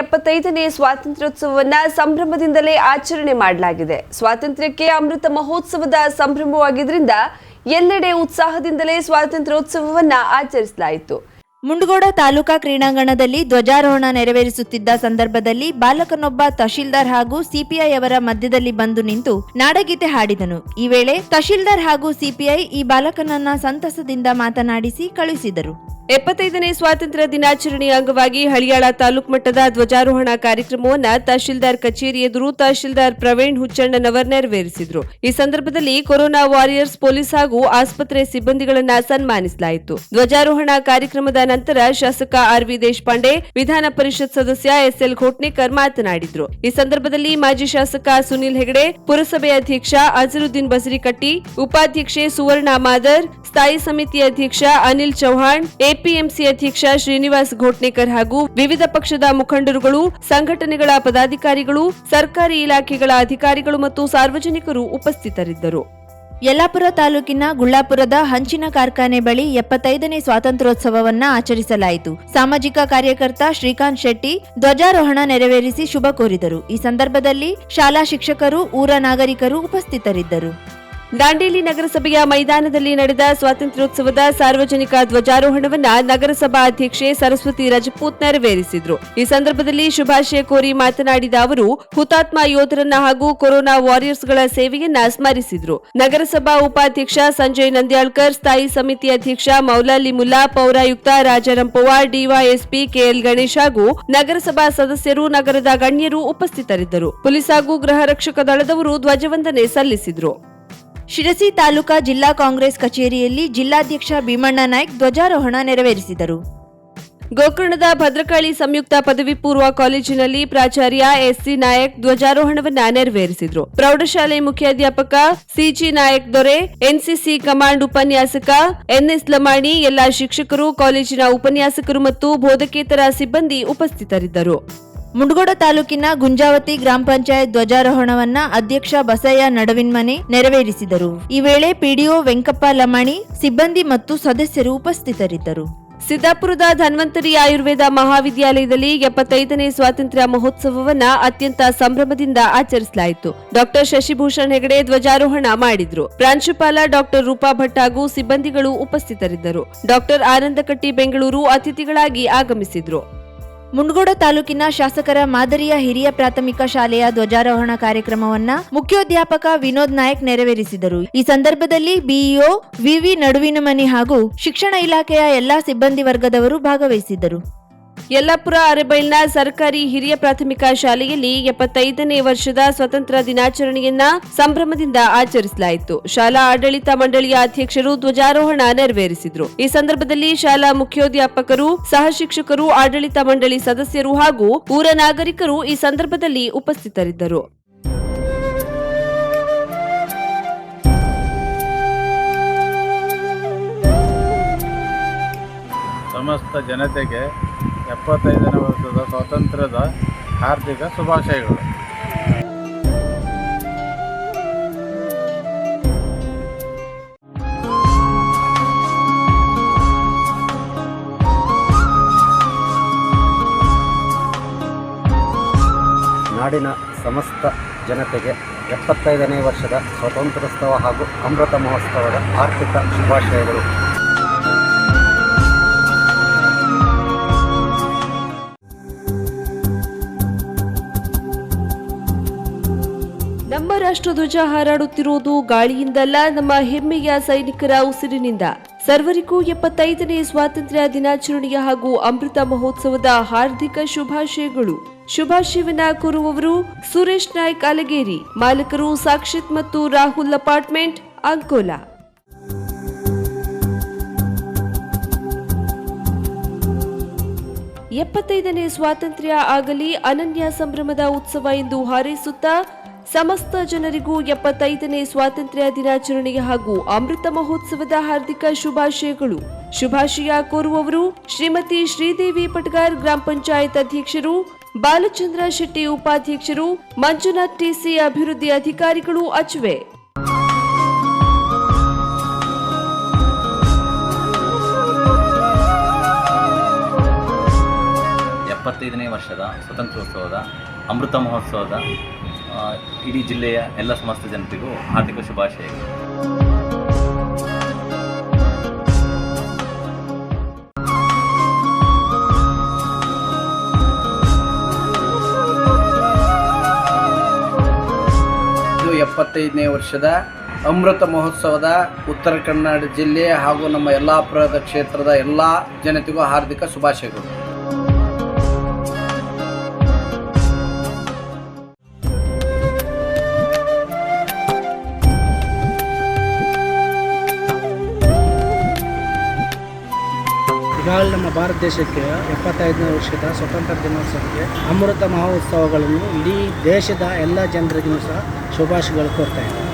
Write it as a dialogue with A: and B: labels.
A: ಎಪ್ಪತ್ತೈದನೇ ಸ್ವಾತಂತ್ರ್ಯೋತ್ಸವವನ್ನ ಸಂಭ್ರಮದಿಂದಲೇ ಆಚರಣೆ ಮಾಡಲಾಗಿದೆ. ಸ್ವಾತಂತ್ರ್ಯಕ್ಕೆ ಅಮೃತ ಮಹೋತ್ಸವದ ಸಂಭ್ರಮವಾಗಿದ್ದರಿಂದ ಎಲ್ಲೆಡೆ ಉತ್ಸಾಹದಿಂದಲೇ ಸ್ವಾತಂತ್ರ್ಯೋತ್ಸವವನ್ನ ಆಚರಿಸಲಾಯಿತು.
B: ಮುಂಡಗೋಡ ತಾಲೂಕಾ ಕ್ರೀಡಾಂಗಣದಲ್ಲಿ ಧ್ವಜಾರೋಹಣ ನೆರವೇರಿಸುತ್ತಿದ್ದ ಸಂದರ್ಭದಲ್ಲಿ ಬಾಲಕನೊಬ್ಬ ತಹಶೀಲ್ದಾರ್ ಹಾಗೂ ಸಿಪಿಐ ಅವರ ಮಧ್ಯದಲ್ಲಿ ಬಂದು ನಿಂತು ನಾಡಗೀತೆ ಹಾಡಿದನು. ಈ ವೇಳೆ ತಹಶೀಲ್ದಾರ್ ಹಾಗೂ ಸಿಪಿಐ ಈ ಬಾಲಕನನ್ನ ಸಂತಸದಿಂದ ಮಾತನಾಡಿಸಿ ಕಳುಹಿಸಿದರು.
A: ಎಪ್ಪತ್ತೈದನೇ ಸ್ವಾತಂತ್ರ್ಯ ದಿನಾಚರಣೆಯ ಅಂಗವಾಗಿ ಹಳಿಯಾಳ ತಾಲೂಕು ಮಟ್ಟದ ಧ್ವಜಾರೋಹಣ ಕಾರ್ಯಕ್ರಮವನ್ನ ತಹಶೀಲ್ದಾರ್ ಕಚೇರಿ ಎದುರು ತಹಶೀಲ್ದಾರ್ ಪ್ರವೀಣ್ ಹುಚ್ಚಣ್ಣನವರ್ ನೆರವೇರಿಸಿದರು. ಈ ಸಂದರ್ಭದಲ್ಲಿ ಕೊರೋನಾ ವಾರಿಯರ್ಸ್, ಪೊಲೀಸ್ ಹಾಗೂ ಆಸ್ಪತ್ರೆ ಸಿಬ್ಬಂದಿಗಳನ್ನ ಸನ್ಮಾನಿಸಲಾಯಿತು. ಧ್ವಜಾರೋಹಣ ಕಾರ್ಯಕ್ರಮದ ನಂತರ ಶಾಸಕ ಆರ್ ವಿ ದೇಶಪಾಂಡೆ, ವಿಧಾನ ಪರಿಷತ್ ಸದಸ್ಯ ಎಸ್ಎಲ್ ಘೋಟ್ನೇಕರ್ ಮಾತನಾಡಿದರು. ಈ ಸಂದರ್ಭದಲ್ಲಿ ಮಾಜಿ ಶಾಸಕ ಸುನಿಲ್ ಹೆಗಡೆ, ಪುರಸಭೆ ಅಧ್ಯಕ್ಷ ಅಜರುದ್ದೀನ್ ಬಸರಿಕಟ್ಟಿ, ಉಪಾಧ್ಯಕ್ಷೆ ಸುವರ್ಣ ಮಾದರ್, ಸ್ಥಾಯಿ ಸಮಿತಿ ಅಧ್ಯಕ್ಷ ಅನಿಲ್ ಚೌಹಾಣ್ ಎಪಿಎಂಸಿ ಅಧ್ಯಕ್ಷ ಶ್ರೀನಿವಾಸ್ ಘೋಟ್ನೇಕರ್ ಹಾಗೂ ವಿವಿಧ ಪಕ್ಷದ ಮುಖಂಡರುಗಳು, ಸಂಘಟನೆಗಳ ಪದಾಧಿಕಾರಿಗಳು, ಸರ್ಕಾರಿ ಇಲಾಖೆಗಳ ಅಧಿಕಾರಿಗಳು ಮತ್ತು ಸಾರ್ವಜನಿಕರು ಉಪಸ್ಥಿತರಿದ್ದರು.
B: ಯಲ್ಲಾಪುರ ತಾಲೂಕಿನ ಗುಳ್ಳಾಪುರದ ಹಂಚಿನ ಕಾರ್ಖಾನೆ ಬಳಿ ಎಪ್ಪತ್ತೈದನೇ ಸ್ವಾತಂತ್ರ್ಯೋತ್ಸವವನ್ನ ಆಚರಿಸಲಾಯಿತು. ಸಾಮಾಜಿಕ ಕಾರ್ಯಕರ್ತ ಶ್ರೀಕಾಂತ್ ಶೆಟ್ಟಿ ಧ್ವಜಾರೋಹಣ ನೆರವೇರಿಸಿ ಶುಭ ಕೋರಿದರು. ಈ ಸಂದರ್ಭದಲ್ಲಿ ಶಾಲಾ ಶಿಕ್ಷಕರು, ಊರ ನಾಗರಿಕರು ಉಪಸ್ಥಿತರಿದ್ದರು.
A: ದಾಂಡೇಲಿ ನಗರಸಭೆಯ ಮೈದಾನದಲ್ಲಿ ನಡೆದ ಸ್ವಾತಂತ್ರ್ಯೋತ್ಸವದ ಸಾರ್ವಜನಿಕ ಧ್ವಜಾರೋಹಣವನ್ನು ನಗರಸಭಾ ಅಧ್ಯಕ್ಷೆ ಸರಸ್ವತಿ ರಜಪೂತ್ ನೆರವೇರಿಸಿದ್ರು. ಈ ಸಂದರ್ಭದಲ್ಲಿ ಶುಭಾಶಯ ಕೋರಿ ಮಾತನಾಡಿದ ಅವರು, ಹುತಾತ್ಮ ಯೋಧರನ್ನ ಹಾಗೂ ಕೊರೋನಾ ವಾರಿಯರ್ಸ್ಗಳ ಸೇವೆಯನ್ನ ಸ್ಮರಿಸಿದ್ರು. ನಗರಸಭಾ ಉಪಾಧ್ಯಕ್ಷ ಸಂಜಯ್ ನಂದ್ಯಾಳ್ಕರ್, ಸ್ಥಾಯಿ ಸಮಿತಿ ಅಧ್ಯಕ್ಷ ಮೌಲಾಲಿ ಮುಲ್ಲಾ, ಪೌರಾಯುಕ್ತ ರಾಜಾರಾಮ್ ಪವಾರ್, ಡಿವೈಎಸ್ಪಿ ಕೆಎಲ್ ಗಣೇಶ್ ಹಾಗೂ ನಗರಸಭಾ ಸದಸ್ಯರು, ನಗರದ ಗಣ್ಯರು ಉಪಸ್ಥಿತರಿದ್ದರು. ಪೊಲೀಸ್ ಹಾಗೂ ಗೃಹ ರಕ್ಷಕ ದಳದವರು ಧ್ವಜವಂದನೆ ಸಲ್ಲಿಸಿದ್ರು.
B: ಶಿರಸಿ ತಾಲೂಕಾ ಜಿಲ್ಲಾ ಕಾಂಗ್ರೆಸ್ ಕಚೇರಿಯಲ್ಲಿ ಜಿಲ್ಲಾಧ್ಯಕ್ಷ ಭೀಮಣ್ಣ ನಾಯ್ಕ್ ಧ್ವಜಾರೋಹಣ ನೆರವೇರಿಸಿದರು.
A: ಗೋಕರ್ಣದ ಭದ್ರಕಾಳಿ ಸಂಯುಕ್ತ ಪದವಿ ಪೂರ್ವ ಕಾಲೇಜಿನಲ್ಲಿ ಪ್ರಾಚಾರ್ಯ ಎಸ್ಸಿ ನಾಯಕ್ ಧ್ವಜಾರೋಹಣವನ್ನು ನೆರವೇರಿಸಿದರು. ಪ್ರೌಢಶಾಲೆ ಮುಖ್ಯಾಧ್ಯಾಪಕ CG Nayak Dore, NCC command ಉಪನ್ಯಾಸಕ ಎನ್ಎಸ್ ಲಮಾಣಿ, ಎಲ್ಲಾ ಶಿಕ್ಷಕರು, ಕಾಲೇಜಿನ ಉಪನ್ಯಾಸಕರು ಮತ್ತು ಬೋಧಕೇತರ ಸಿಬ್ಬಂದಿ ಉಪಸ್ಥಿತರಿದ್ದರು.
B: ಮುಂಡಗೋಡ ತಾಲೂಕಿನ ಗುಂಜಾವತಿ ಗ್ರಾಮ ಪಂಚಾಯತ್ ಧ್ವಜಾರೋಹಣವನ್ನ ಅಧ್ಯಕ್ಷ ಬಸಯ್ಯ ನಡವಿನ್ಮನೆ ನೆರವೇರಿಸಿದರು. ಈ ವೇಳೆ ಪಿಡಿಒ ವೆಂಕಪ್ಪ ಲಮಾಣಿ, ಸಿಬ್ಬಂದಿ ಮತ್ತು ಸದಸ್ಯರು ಉಪಸ್ಥಿತರಿದ್ದರು.
A: ಸಿದ್ದಾಪುರದ ಧನ್ವಂತರಿ ಆಯುರ್ವೇದ ಮಹಾವಿದ್ಯಾಲಯದಲ್ಲಿ ಎಪ್ಪತ್ತೈದನೇ ಸ್ವಾತಂತ್ರ್ಯ ಮಹೋತ್ಸವವನ್ನ ಅತ್ಯಂತ ಸಂಭ್ರಮದಿಂದ ಆಚರಿಸಲಾಯಿತು. ಡಾಕ್ಟರ್ ಶಶಿಭೂಷಣ್ ಹೆಗಡೆ ಧ್ವಜಾರೋಹಣ ಮಾಡಿದ್ರು. ಪ್ರಾಂಶುಪಾಲ ಡಾಕ್ಟರ್ ರೂಪಾ ಭಟ್ ಹಾಗೂ ಸಿಬ್ಬಂದಿಗಳು ಉಪಸ್ಥಿತರಿದ್ದರು. ಡಾಕ್ಟರ್ ಆನಂದಕಟ್ಟಿ ಬೆಂಗಳೂರು ಅತಿಥಿಗಳಾಗಿ ಆಗಮಿಸಿದ್ರು.
B: ಮುಂಡಗೋಡ ತಾಲೂಕಿನ ಶಾಸಕರ ಮಾದರಿಯ ಹಿರಿಯ ಪ್ರಾಥಮಿಕ ಶಾಲೆಯ ಧ್ವಜಾರೋಹಣ ಕಾರ್ಯಕ್ರಮವನ್ನ ಮುಖ್ಯೋಧ್ಯಾಪಕ ವಿನೋದ್ ನಾಯಕ್ ನೆರವೇರಿಸಿದರು. ಈ ಸಂದರ್ಭದಲ್ಲಿ ಬಿಇಒ ವಿವಿ ನಡುವಿನಮನಿ ಹಾಗೂ ಶಿಕ್ಷಣ ಇಲಾಖೆಯ ಎಲ್ಲಾ ಸಿಬ್ಬಂದಿ ವರ್ಗದವರು ಭಾಗವಹಿಸಿದ್ದರು.
A: ಯಲ್ಲಾಪುರ ಅರೆಬೈಲ್ನ ಸರ್ಕಾರಿ ಹಿರಿಯ ಪ್ರಾಥಮಿಕ ಶಾಲೆಯಲ್ಲಿ ಎಪ್ಪತ್ತೈದನೇ ವರ್ಷದ ಸ್ವತಂತ್ರ ದಿನಾಚರಣೆಯನ್ನ ಸಂಭ್ರಮದಿಂದ ಆಚರಿಸಲಾಯಿತು. ಶಾಲಾ ಆಡಳಿತ ಮಂಡಳಿಯ ಅಧ್ಯಕ್ಷರು ಧ್ವಜಾರೋಹಣ ನೆರವೇರಿಸಿದ್ರು. ಈ ಸಂದರ್ಭದಲ್ಲಿ ಶಾಲಾ ಮುಖ್ಯೋಧ್ಯಾಪಕರು ಸಹ ಶಿಕ್ಷಕರು ಆಡಳಿತ ಮಂಡಳಿ ಸದಸ್ಯರು ಹಾಗೂ ಊರ ನಾಗರಿಕರು ಈ ಸಂದರ್ಭದಲ್ಲಿ ಉಪಸ್ಥಿತರಿದ್ದರು.
C: ಸಮಸ್ತ ಜನತೆಗೆ ಎಪ್ಪತ್ತೈದನೇ ವರ್ಷದ ಸ್ವಾತಂತ್ರ್ಯದ ಹಾರ್ದಿಕ ಶುಭಾಶಯಗಳು.
D: ನಾಡಿನ ಸಮಸ್ತ ಜನತೆಗೆ ಎಪ್ಪತ್ತೈದನೇ ವರ್ಷದ ಸ್ವಾತಂತ್ರ್ಯೋತ್ಸವ ಹಾಗೂ ಅಮೃತ ಮಹೋತ್ಸವದ ಆರ್ಥಿಕ ಶುಭಾಶಯಗಳು.
A: ನಮ್ಮ ರಾಷ್ಟ್ರಧ್ವಜ ಹಾರಾಡುತ್ತಿರುವುದು ಗಾಳಿಯಿಂದಲ್ಲ, ನಮ್ಮ ಹೆಮ್ಮೆಯ ಸೈನಿಕರ ಉಸಿರಿನಿಂದ. ಸರ್ವರಿಗೂ ಎಪ್ಪತ್ತೈದನೇ ಸ್ವಾತಂತ್ರ್ಯ ದಿನಾಚರಣೆಯ ಹಾಗೂ ಅಮೃತ ಮಹೋತ್ಸವದ ಹಾರ್ದಿಕ ಶುಭಾಶಯಗಳು. ಶುಭಾಶಯವನ್ನ ಕೋರುವವರು ಸುರೇಶ್ ನಾಯ್ಕ್ ಅಲಗೇರಿ, ಮಾಲಕರು ಸಾಕ್ಷಿತ್ ಮತ್ತು ರಾಹುಲ್ ಅಪಾರ್ಟ್ಮೆಂಟ್, ಅಂಕೋಲಾ. ಎಪ್ಪತ್ತೈದನೇ ಸ್ವಾತಂತ್ರ್ಯ ಆಗಲಿ, ಅನನ್ಯ ಸಂಭ್ರಮದ ಉತ್ಸವ ಎಂದು ಹಾರೈಸುತ್ತಾ ಸಮಸ್ತ ಜನರಿಗೂ ಎಪ್ಪತ್ತೈದನೇ ಸ್ವಾತಂತ್ರ್ಯ ದಿನಾಚರಣೆಗೆ ಹಾಗೂ ಅಮೃತ ಮಹೋತ್ಸವದ ಹಾರ್ದಿಕ ಶುಭಾಶಯಗಳು. ಶುಭಾಶಯ ಕೋರುವವರು ಶ್ರೀಮತಿ ಶ್ರೀದೇವಿ ಪಟ್ಗಾರ್ ಗ್ರಾಮ ಪಂಚಾಯತ್ ಅಧ್ಯಕ್ಷರು, ಬಾಲಚಂದ್ರ ಶೆಟ್ಟಿ ಉಪಾಧ್ಯಕ್ಷರು, ಮಂಜುನಾಥ್ ಟಿಸಿ ಅಭಿವೃದ್ಧಿ ಅಧಿಕಾರಿಗಳು ಅಚುವೆ
E: ಎಪ್ಪತ್ತೈದನೇ ವರ್ಷದ ಸ್ವತಂತ್ರೋತ್ಸವದ ಅಮೃತ ಮಹೋತ್ಸವದ ಇಡೀ ಜಿಲ್ಲೆಯ ಎಲ್ಲ ಸಮಸ್ತ ಜನತೆಗೂ ಹಾರ್ದಿಕ ಶುಭಾಶಯಗಳು
F: ಎಪ್ಪತ್ತೈದನೇ ವರ್ಷದ ಅಮೃತ ಮಹೋತ್ಸವದ ಉತ್ತರ ಕನ್ನಡ ಜಿಲ್ಲೆ ಹಾಗೂ ನಮ್ಮ ಯಲ್ಲಾಪುರದ ಕ್ಷೇತ್ರದ ಎಲ್ಲ ಜನತೆಗೂ ಹಾರ್ದಿಕ ಶುಭಾಶಯಗಳು.
G: ಭಾರತ ದೇಶಕ್ಕೆ ಎಪ್ಪತ್ತೈದನೇ ವರ್ಷದ ಸ್ವತಂತ್ರ ದಿನೋತ್ಸವಕ್ಕೆ ಅಮೃತ ಮಹೋತ್ಸವಗಳನ್ನು ಇಡೀ ದೇಶದ ಎಲ್ಲ ಜನರಿಗೂ ಸಹ ಶುಭಾಶಯಗಳು ಕೋರ್ತಾ ಇದ್ದಾರೆ